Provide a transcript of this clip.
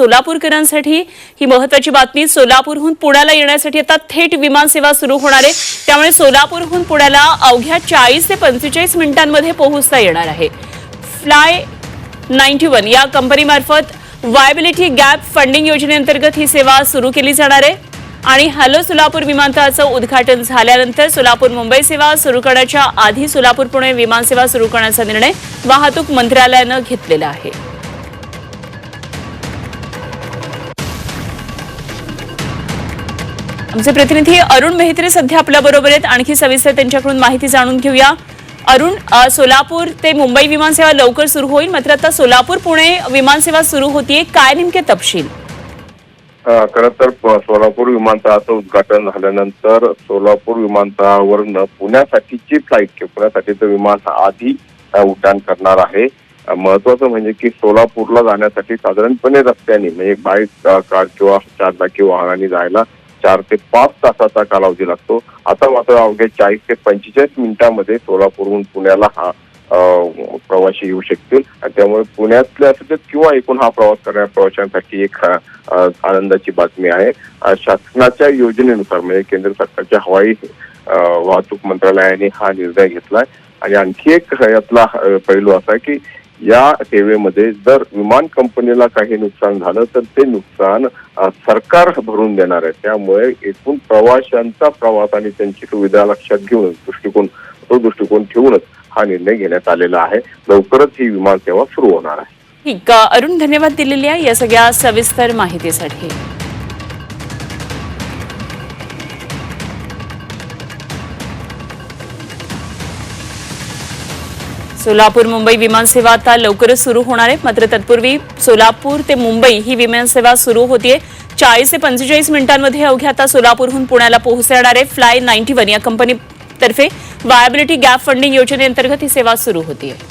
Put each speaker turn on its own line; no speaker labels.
सोलापूरकरांसाठी. ही महत्वाची बातमी सोलापूरहून पुण्याला येण्यासाठी आता थेट विमानसेवा सुरू होणार आहे. त्यामुळे सोलापूरहून पुण्याला अवघ्या चाळीस ते पंचेचाळीस मिनिटांमध्ये पोहोचता येणार आहे. फ्लाय नाईन्टी वन या कंपनीमार्फत वायबिलिटी गॅप फंडिंग योजनेअंतर्गत ही सेवा सुरू केली जाणार आहे. आणि हॅलो सोलापूर विमानतळाचं उद्घाटन झाल्यानंतर सोलापूर मुंबई सेवा सुरू करण्याच्या आधी सोलापूर पुणे विमानसेवा सुरू करण्याचा निर्णय वाहतूक मंत्रालयानं घेतलेला आहे. आमचे प्रतिनिधी अरुण मेहत्रे सध्या आपल्या बरोबर आहेत. आणखी सविस्तर त्यांच्याकडून माहिती जाणून घेऊया. अरुण सोलापूर ते मुंबई विमानसेवा लवकर सुरू होईल. मात्र आता सोलापूर पुणे विमानसेवा सुरू होतीये. काय नेमके तपशील?
खर खरं तर सोलापूर विमानतळाचं उद्घाटन झाल्यानंतर सोलापूर विमानतळावरनं पुण्यासाठीची फ्लाईट किंवा पुण्यासाठीचं विमान आधी उड्डाण करणार आहे. महत्वाचं म्हणजे की सोलापूरला जाण्यासाठी साधारणपणे रस्त्याने म्हणजे बाईक कार किंवा चारचाकी वाहनाने जायला चार ते पाच तासाचा कालावधी लागतो. आता मात्र अवघ्या चाळीस ते पंचेचाळीस मिनिटांमध्ये सोलापूरहून पुण्याला हा प्रवासी येऊ शकतील. आणि त्यामुळे पुण्यातल्या असू देत किंवा एकूण हा प्रवास करणाऱ्या प्रवाशांसाठी एक आनंदाची बातमी आहे. शासनाच्या योजनेनुसार म्हणजे केंद्र सरकारच्या हवाई वाहतूक मंत्रालयाने हा निर्णय घेतलाय. आणि आणखी एक यातला पैलू असा आहे की या सेवेमध्ये जर विमान कंपनीला काही नुकसान झालं तर ते नुकसान सरकार भरून देणार आहे. त्यामुळे एकूण प्रवाशांचा प्रवास आणि त्यांची सुविधा लक्षात घेऊन दृष्टिकोन तो दृष्टिकोन ठेवूनच हा निर्णय घेण्यात आलेला आहे. लवकरच ही विमान सेवा सुरू होणार आहे.
ठीक अरुण धन्यवाद दिलेली आहे या सगळ्या सविस्तर माहितीसाठी. सोलापूर मुंबई विमानसेवा आता लवकरच सुरू होणार आहे. मात्र तत्पूर्वी सोलापूर ते मुंबई ही विमानसेवा सुरू होतीये. चाळीस ते पंचेचाळीस मिनिटांमध्ये अवघ्या आता सोलापूरहून पुण्याला पोहोचणार आहे. फ्लाय नाईन्टी वन या कंपनीतर्फे वायबिलिटी गॅप फंडिंग योजनेअंतर्गत ही सेवा सुरू होतीये.